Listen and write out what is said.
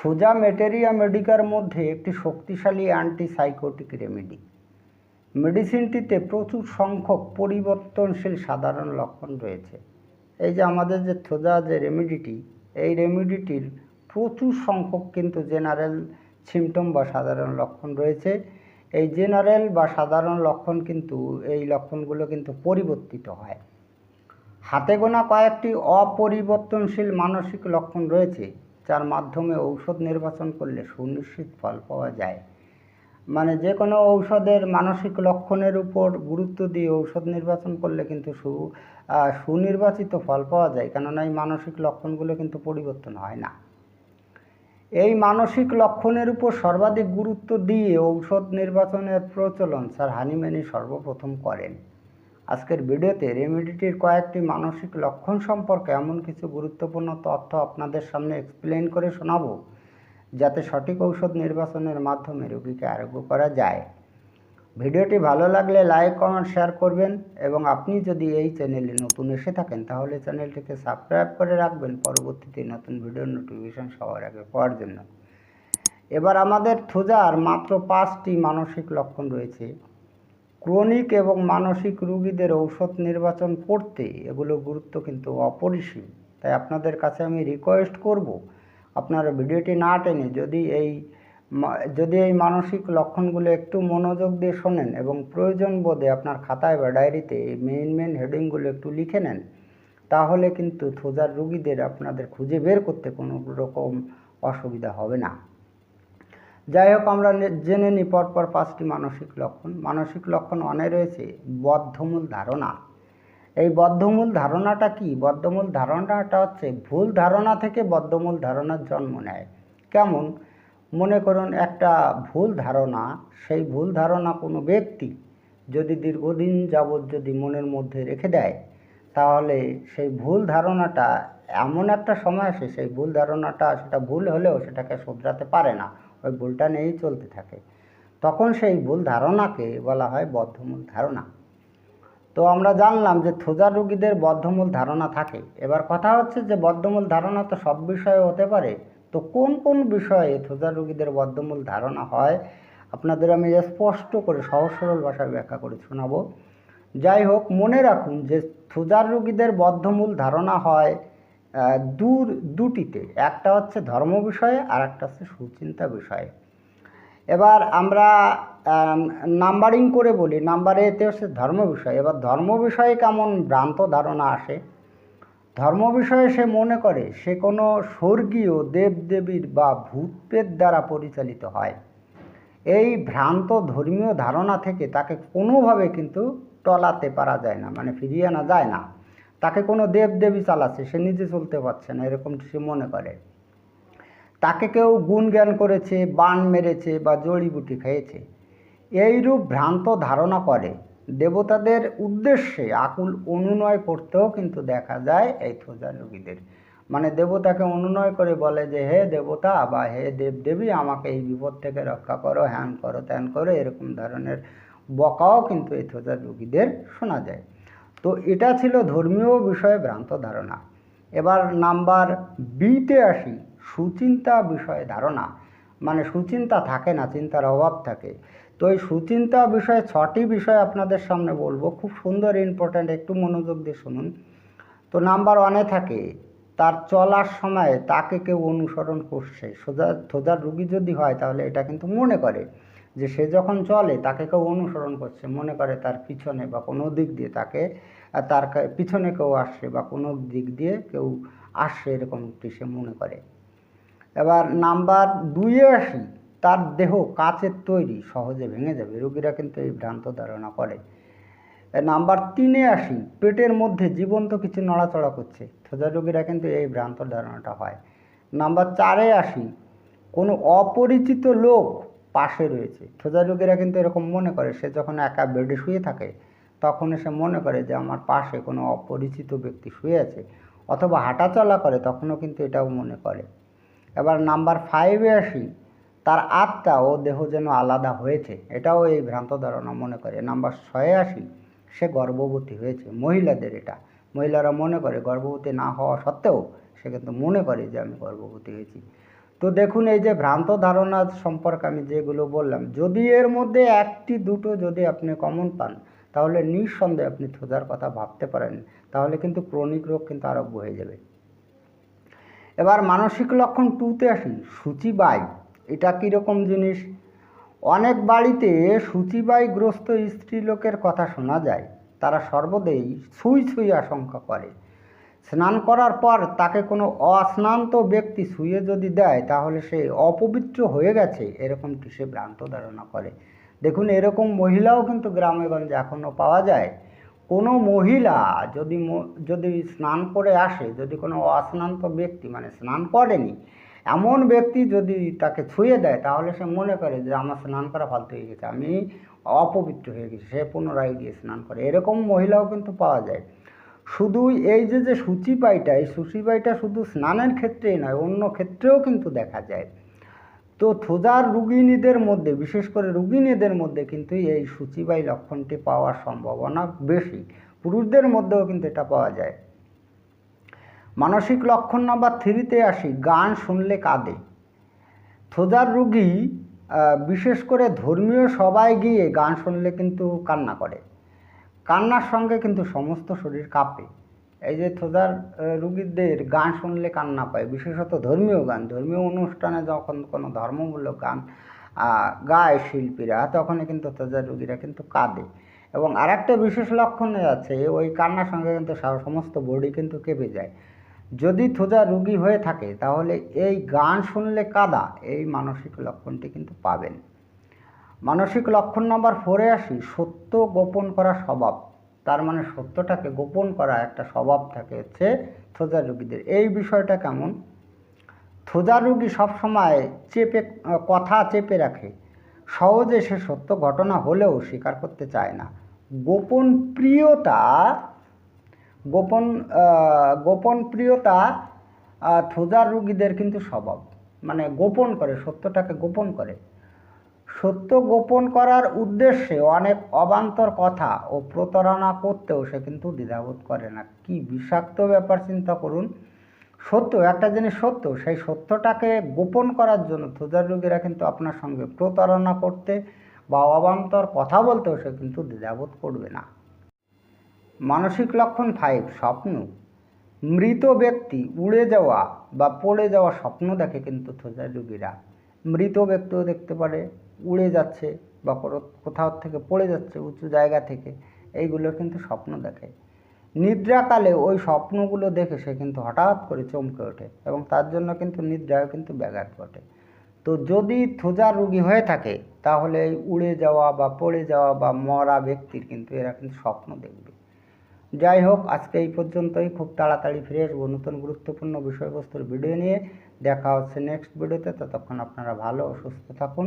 থোজা materia Medicare মধ্যে একটি শক্তিশালী অ্যান্টিসাইকোটিক রেমেডি মেডিসিনটিতে প্রচুর সংখ্যক পরিবর্তনশীল সাধারণ লক্ষণ রয়েছে। এই যে আমাদের যে থোজা যে রেমেডিটি এই রেমেডিটির প্রচুর সংখ্যক কিন্তু জেনারেল সিমটম বা সাধারণ লক্ষণ রয়েছে। এই জেনারেল বা সাধারণ লক্ষণ কিন্তু, এই লক্ষণগুলো কিন্তু পরিবর্তিত হয়। হাতে গোনা কয়েকটি অপরিবর্তনশীল মানসিক লক্ষণ রয়েছে। যার মাধ্যমে ঔষধ নির্বাচন করলে সুনিশ্চিত ফল পাওয়া যায়। মানে যে কোনো ঔষধের মানসিক লক্ষণের উপর গুরুত্ব দিয়ে ঔষধ নির্বাচন করলে কিন্তু সু সুনির্বাচিত ফল পাওয়া যায়, কেননা এই মানসিক লক্ষণগুলো কিন্তু পরিবর্তন হয় না। এই মানসিক লক্ষণের উপর সর্বাধিক গুরুত্ব দিয়ে ঔষধ নির্বাচনের প্রচলন স্যার হানিম্যানি সর্বপ্রথম করেন। আজকের ভিডিওতে রেমেডিটির কয়েকটি মানসিক লক্ষণ সম্পর্কে এমন কিছু গুরুত্বপূর্ণ তথ্য আপনাদের সামনে এক্সপ্লেন করে শোনাবো, যাতে সঠিক ঔষধ নির্বাচনের মাধ্যমে রোগীকে আরোগ্য করা যায়। ভিডিওটি ভালো লাগলে লাইক কমেন্ট শেয়ার করবেন এবং আপনি যদি এই চ্যানেলে নতুন এসে থাকেন, তাহলে চ্যানেলটিকে সাবস্ক্রাইব করে রাখবেন পরবর্তীতে নতুন ভিডিওর নোটিফিকেশন সবার আগে পাওয়ার জন্য। এবার আমাদের থুজার মাত্র পাঁচটি মানসিক লক্ষণ রয়েছে। ক্রনিক এবং মানসিক রুগীদের ঔষধ নির্বাচন করতে এগুলো গুরুত্ব কিন্তু অপরিসীম। তাই আপনাদের কাছে আমি রিকোয়েস্ট করব, আপনারা ভিডিওটি না টেনে যদি এই যদি এই মানসিক লক্ষণগুলো একটু মনোযোগ দিয়ে শোনেন এবং প্রয়োজন বোধে আপনার খাতায় বা ডায়েরিতে এই মেইন মেইন হেডিংগুলো একটু লিখে নেন, তাহলে কিন্তু থোজার রুগীদের আপনাদের খুঁজে বের করতে কোনো রকম অসুবিধা হবে না। যাই হোক, আমরা জেনে নিই পরপর পাঁচটি মানসিক লক্ষণ। মানসিক লক্ষণ অনে রয়েছে বদ্ধমূল ধারণা। এই বদ্ধমূল ধারণাটা কি? বদ্ধমূল ধারণাটা হচ্ছে ভুল ধারণা থেকে বদ্ধমূল ধারণার জন্ম নেয়। কেমন? মনে করুন একটা ভুল ধারণা, সেই ভুল ধারণা কোনো ব্যক্তি যদি দীর্ঘদিন যাবৎ যদি মনের মধ্যে রেখে দেয়, তাহলে সেই ভুল ধারণাটা এমন একটা সময় আসে, সেই ভুল ধারণাটা, সেটা ভুল হলেও সেটাকে শুধরাতে পারে না। ওই ভুলটা নিয়েই চলতে থাকে। তখন সেই ভুল ধারণাকে বলা হয় বদ্ধমূল ধারণা। তো আমরা জানলাম যে থোজার রোগীদের বদ্ধমূল ধারণা থাকে। এবার কথা হচ্ছে যে বদ্ধমূল ধারণা তো সব বিষয়ে হতে পারে। তো কোন কোন বিষয়ে থোজার রোগীদের বদ্ধমূল ধারণা হয়? আপনাদের আমি স্পষ্ট করে সহজ সরল ভাষায় ব্যাখ্যা করে শোনাবো। যাই হোক, মনে রাখুন যে থোজার রোগীদের বদ্ধমূল ধারণা হয় দূর, দুটিতে। একটা হচ্ছে ধর্ম বিষয়ে আর একটা হচ্ছে সুচিন্তা বিষয়ে। এবার আমরা নাম্বারিং করে বলি। নাম্বার এতে হচ্ছে ধর্ম বিষয়। এবার ধর্ম বিষয়ে কেমন ভ্রান্ত ধারণা আসে? ধর্ম বিষয়ে সে মনে করে, সে কোনো স্বর্গীয় দেবদেবীর বা ভূতপ্রেত দ্বারা পরিচালিত হয়। এই ভ্রান্ত ধর্মীয় ধারণা থেকে তাকে কোনোভাবে কিন্তু টলাতে পারা যায় না মানে ফিরিয়ে আনা যায় না। তাকে কোনো দেবদেবী চালাচ্ছে, সে নিজে চলতে পারছে না, এরকম সে মনে করে। তাকে কেউ গুণ জ্ঞান করেছে, বান মেরেছে বা জড়িবুটি খেয়েছে। এইরূপ ভ্রান্ত ধারণা করে। দেবতাদের উদ্দেশ্যে আকুল অনুনয় করতেও কিন্তু দেখা যায় এই থোজা রোগীদের মানে দেবতাকে অনুনয় করে বলে যে, হে দেবতা বা হে দেবদেবী, আমাকে এই বিপদ থেকে রক্ষা করো, হ্যান করো, ত্যান করো, এরকম ধরনের বকাও কিন্তু এই থোজা রোগীদের শোনা যায়। তো এটা ছিল ধর্মীয় বিষয়ে ভ্রান্ত ধারণা। এবার নাম্বার বিতে আসি, সুচিন্তা বিষয়ে ধারণা। মানে সুচিন্তা থাকে না, চিন্তার অভাব থাকে। তো এই সুচিন্তা বিষয়ে ছটি বিষয় আপনাদের সামনে বলব। খুব সুন্দর ইম্পর্ট্যান্ট একটু মনোযোগ দিয়ে শুনুন। তো নাম্বার ওয়ানে থাকে, তার চলার সময় তাকে কেউ অনুসরণ করছে। সোজা সোজা রুগী যদি হয় তাহলে এটা কিন্তু মনে করে। যে সে যখন চলে, তাকে কেউ অনুসরণ করছে, মনে করে তার পিছনে বা কোনো দিক দিয়ে তাকে তার পিছনে কেউ আসছে বা কোনো দিক দিয়ে কেউ আসছে এরকমটি সে মনে করে। এবার নাম্বার দুইয়ে আসি, তার দেহ কাচের তৈরি, সহজে ভেঙে যাবে, রোগীরা কিন্তু এই ভ্রান্ত ধারণা করে। নাম্বার তিনে আসি, পেটের মধ্যে জীবন্ত কিছু নড়াচড়া করছে, সোজা রোগীরা কিন্তু এই ভ্রান্ত ধারণাটা হয়। নাম্বার চারে আসি, কোনো অপরিচিত লোক পাশে রয়েছে। সোজা রোগীরা কিন্তু এরকম মনে করে, সে যখন একা বেডে শুয়ে থাকে, তখন সে মনে করে যে আমার পাশে কোনো অপরিচিত ব্যক্তি শুয়ে আছে অথবা হাঁটাচলা করে, তখনও কিন্তু এটাও মনে করে। এবার নাম্বার ফাইভে আসি, তার আত্মা ও দেহ যেন আলাদা হয়েছে, এটাও এই ভ্রান্ত ধারণা মনে করে। নাম্বার ছয়ে আসি, সে গর্ভবতী হয়েছে, মহিলাদের এটা। মহিলারা মনে করে গর্ভবতী না হওয়া সত্ত্বেও সে কিন্তু মনে করে যে আমি গর্ভবতী হয়েছি। তো দেখুন, এই যে ভ্রান্ত ধারণা সম্পর্কে আমি যেগুলো বললাম, যদি এর মধ্যে একটি দুটো যদি আপনি কমন পান, তাহলে নিঃসন্দেহে আপনি থোজার কথা ভাবতে পারেন, তাহলে কিন্তু ক্রনিক রোগ কিন্তু আরোগ্য হয়ে যাবে। এবার মানসিক লক্ষণ টুতে আসি সূচিবাই এটা কীরকম জিনিস? অনেক বাড়িতে সূচিবাইগ্রস্ত স্ত্রীলোকের কথা শোনা যায়, তারা সর্বদাই ছুঁই ছুঁই আশঙ্কা করে। স্নান করার পর তাকে কোনো অস্নান্ত ব্যক্তি শুয়ে যদি দেয়, তাহলে সে অপবিত্র হয়ে গেছে। এরকমটি সে ভ্রান্ত ধারণা করে? দেখুন, এরকম মহিলাও কিন্তু গ্রামে গঞ্জে এখনও পাওয়া যায়। কোনো মহিলা যদি যদি স্নান করে আসে, যদি কোনো অস্নান্ত ব্যক্তি মানে স্নান করেনি, এমন ব্যক্তি যদি তাকে ছুঁয়ে দেয়, তাহলে সে মনে করে যে আমার স্নান করা ফালতু হয়ে গেছে, আমি অপবিত্র হয়ে গেছি, সে পুনরায় গিয়ে স্নান করে। এরকম মহিলাও কিন্তু পাওয়া যায়। শুধু এই যে যে সূচিপাইটা এই সূচিপাইটা শুধু স্নানের ক্ষেত্রেই নয়, অন্য ক্ষেত্রেও কিন্তু দেখা যায়। তো থোজার রুগিনীদের মধ্যে, বিশেষ করে রুগিনীদের মধ্যে কিন্তু এই সূচিবাই লক্ষণটি পাওয়ার সম্ভাবনা বেশি। পুরুষদের মধ্যেও কিন্তু এটা পাওয়া যায়। মানসিক লক্ষণ নাম্বার থ্রিতে আসি, গান শুনলে কাঁদে। থোজার রুগী বিশেষ করে ধর্মীয় সবাই গিয়ে গান শুনলে কিন্তু কান্না করে। কান্নার সঙ্গে কিন্তু সমস্ত শরীর কাঁপে। এই যে আহ, রুগীদের গান শুনলে কান্না পায় বিশেষত ধর্মীয় গান। ধর্মীয় অনুষ্ঠানে যখন কোনো ধর্মমূলক গান গায় শিল্পীরা তখনই কিন্তু থোজার রুগীরা কিন্তু কাঁদে। এবং আরেকটা বিশেষ লক্ষণ আছে ওই কান্নার সঙ্গে কিন্তু সমস্ত বডি কিন্তু কেঁপে যায়। যদি থোজা রুগী হয়ে থাকে তাহলে এই গান শুনলে কাদা এই মানসিক লক্ষণটি কিন্তু পাবেন। মানসিক লক্ষণ নাম্বার ফোরে আসি, সত্য গোপন করা স্বভাব। তার মানে সত্যটাকে গোপন করা একটা স্বভাব থাকে হচ্ছে থোজা রুগীদের। এই বিষয়টা কেমন? থোজা রুগী সবসময় চেপে, কথা চেপে রাখে। সহজে সে সত্য ঘটনা হলেও স্বীকার করতে চায় না। গোপন প্রিয়তা, গোপন গোপন প্রিয়তা থোজার রুগীদের কিন্তু স্বভাব। মানে গোপন করে, সত্যটাকে গোপন করে। সত্য গোপন করার উদ্দেশ্যে অনেক অবান্তর কথা ও প্রতারণা করতেও সে কিন্তু দ্বিধাবোধ করে না। কি বিষাক্ত ব্যাপার চিন্তা করুন। সত্য, একটা জিনিস সত্য, সেই সত্যটাকে গোপন করার জন্য থোজার রোগীরা কিন্তু আপনার সঙ্গে প্রতারণা করতে বা অবান্তর কথা বলতেও সে কিন্তু দ্বিধাবোধ করবে না। মানসিক লক্ষণ ফাইভ স্বপ্ন। মৃত ব্যক্তি উড়ে যাওয়া বা পড়ে যাওয়া স্বপ্ন দেখে কিন্তু থোজার রোগীরা। মৃত ব্যক্তিও দেখতে পারে। উড়ে যাচ্ছে বা কোথাও থেকে পড়ে যাচ্ছে উঁচু জায়গা থেকে এইগুলোর কিন্তু স্বপ্ন দেখে। নিদ্রাকালে ওই স্বপ্নগুলো দেখে সে কিন্তু হঠাৎ করে চমকে ওঠে এবং তার জন্য কিন্তু নিদ্রায় কিন্তু ব্যাঘাত ঘটে। তো যদি থোজা রোগী হয়ে থাকে, তাহলে উড়ে যাওয়া বা পড়ে যাওয়া বা মরা ব্যক্তির কিন্তু এরা কিন্তু স্বপ্ন দেখবে। যাই হোক, আজকে এই পর্যন্তই। খুব তাড়াতাড়ি ফিরে আসব নতুন গুরুত্বপূর্ণ বিষয়বস্তুর ভিডিও নিয়ে। দেখা হচ্ছে নেক্সট ভিডিওতে ততক্ষণ আপনারা ভালো ও সুস্থ থাকুন।